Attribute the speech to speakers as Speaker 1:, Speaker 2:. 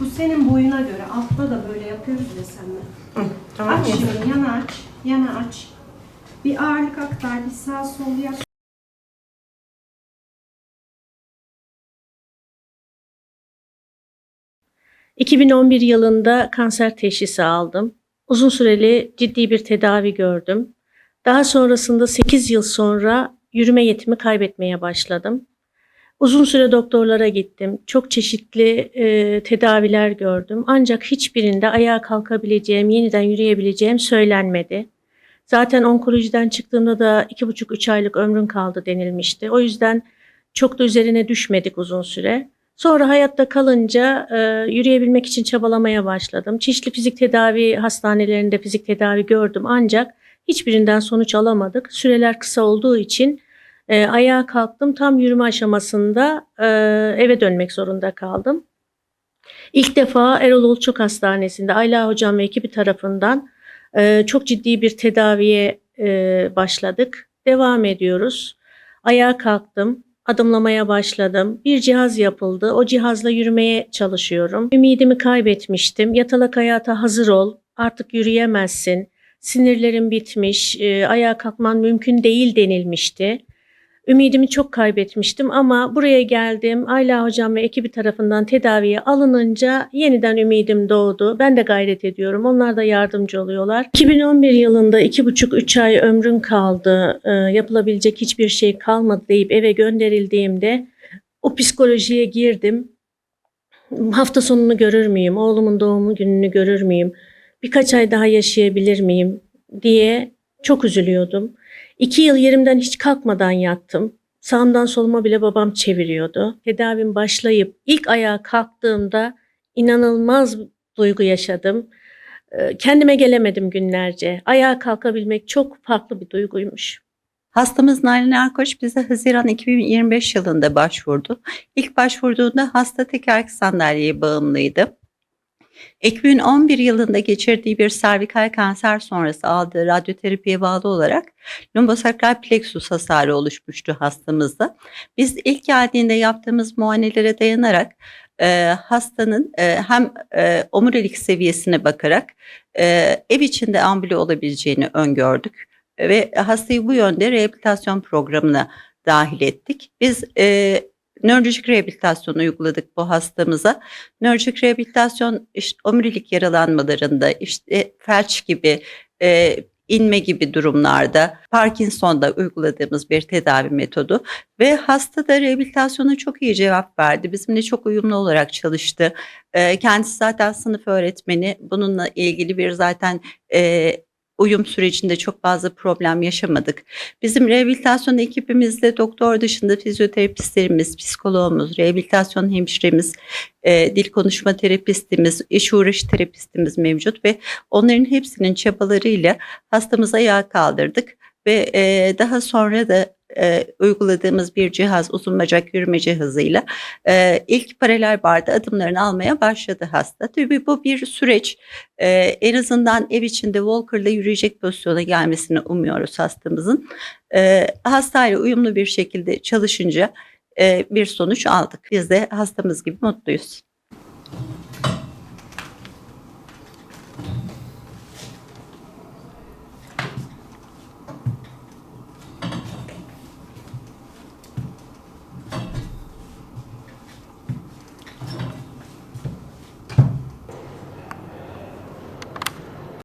Speaker 1: Bu senin boyuna göre. Altta da böyle yapıyoruz ya
Speaker 2: senle. Tamam
Speaker 1: aç
Speaker 2: mı?
Speaker 1: yana aç. Yana aç. Bir ağırlık aktar, bir sağ sol yap.
Speaker 3: ...2011 yılında kanser teşhisi aldım. Uzun süreli ciddi bir tedavi gördüm. Daha sonrasında 8 yıl sonra yürüme yetimi kaybetmeye başladım. Uzun süre doktorlara gittim. Çok çeşitli e, tedaviler gördüm. Ancak hiçbirinde ayağa kalkabileceğim, yeniden yürüyebileceğim söylenmedi. Zaten onkolojiden çıktığımda da 2,5-3 aylık ömrün kaldı denilmişti. O yüzden çok da üzerine düşmedik uzun süre. Sonra hayatta kalınca e, yürüyebilmek için çabalamaya başladım. Çeşitli fizik tedavi hastanelerinde fizik tedavi gördüm ancak hiçbirinden sonuç alamadık. Süreler kısa olduğu için e, ayağa kalktım. Tam yürüme aşamasında e, eve dönmek zorunda kaldım. İlk defa Erol Olçok Hastanesi'nde Ayla Hocam ve ekibi tarafından e, çok ciddi bir tedaviye e, başladık. Devam ediyoruz. Ayağa kalktım. Adımlamaya başladım. Bir cihaz yapıldı. O cihazla yürümeye çalışıyorum. Ümidimi kaybetmiştim. Yatalak hayata hazır ol. Artık yürüyemezsin. Sinirlerin bitmiş. e, ayağa kalkman mümkün değil denilmişti. Ümidimi çok kaybetmiştim ama buraya geldim. Ayla hocam ve ekibi tarafından tedaviye alınınca yeniden ümidim doğdu. Ben de gayret ediyorum. Onlar da yardımcı oluyorlar. 2011 yılında 2,5-3 ay ömrüm kaldı. Ee, yapılabilecek hiçbir şey kalmadı deyip eve gönderildiğimde o psikolojiye girdim. Hafta sonunu görür müyüm? Oğlumun doğumu gününü görür müyüm? Birkaç ay daha yaşayabilir miyim diye çok üzülüyordum. İki yıl yerimden hiç kalkmadan yattım. Sağımdan soluma bile babam çeviriyordu. Tedavim başlayıp ilk ayağa kalktığımda inanılmaz duygu yaşadım. Ee, Kendime gelemedim günlerce. Ayağa kalkabilmek çok farklı bir duyguymuş.
Speaker 2: Hastamız Nalan Erkoç bize Haziran 2025 yılında başvurdu. İlk başvurduğunda hasta tekerlekli sandalyeye bağımlıydı. 2011 yılında geçirdiği bir servikal kanser sonrası aldığı radyoterapiye bağlı olarak lumbosakral plexus hasarı oluşmuştu hastamızda. Biz ilk geldiğinde yaptığımız muayenelere dayanarak e, hastanın e, hem e, omurilik seviyesine bakarak e, ev içinde ambule olabileceğini öngördük ve hastayı bu yönde rehabilitasyon programına dahil ettik. Biz e, nörolojik rehabilitasyon uyguladık bu hastamıza. Nörolojik rehabilitasyon işte omurilik yaralanmalarında, işte felç gibi, e, inme gibi durumlarda, Parkinson'da uyguladığımız bir tedavi metodu ve hasta da rehabilitasyona çok iyi cevap verdi. Bizimle çok uyumlu olarak çalıştı. E, kendisi zaten sınıf öğretmeni. Bununla ilgili bir zaten e, uyum sürecinde çok fazla problem yaşamadık. Bizim rehabilitasyon ekibimizde doktor dışında fizyoterapistlerimiz, psikologumuz, rehabilitasyon hemşiremiz, e, dil konuşma terapistimiz, iş uğraşı terapistimiz mevcut ve onların hepsinin çabalarıyla hastamızı ayağa kaldırdık ve e, daha sonra da e, uyguladığımız bir cihaz uzun bacak yürüme cihazıyla e, ilk paralel barda adımlarını almaya başladı hasta. Tabii bu bir süreç. E, en azından ev içinde walker'la yürüyecek pozisyona gelmesini umuyoruz hastamızın. E, hastayla uyumlu bir şekilde çalışınca e, bir sonuç aldık. Biz de hastamız gibi mutluyuz.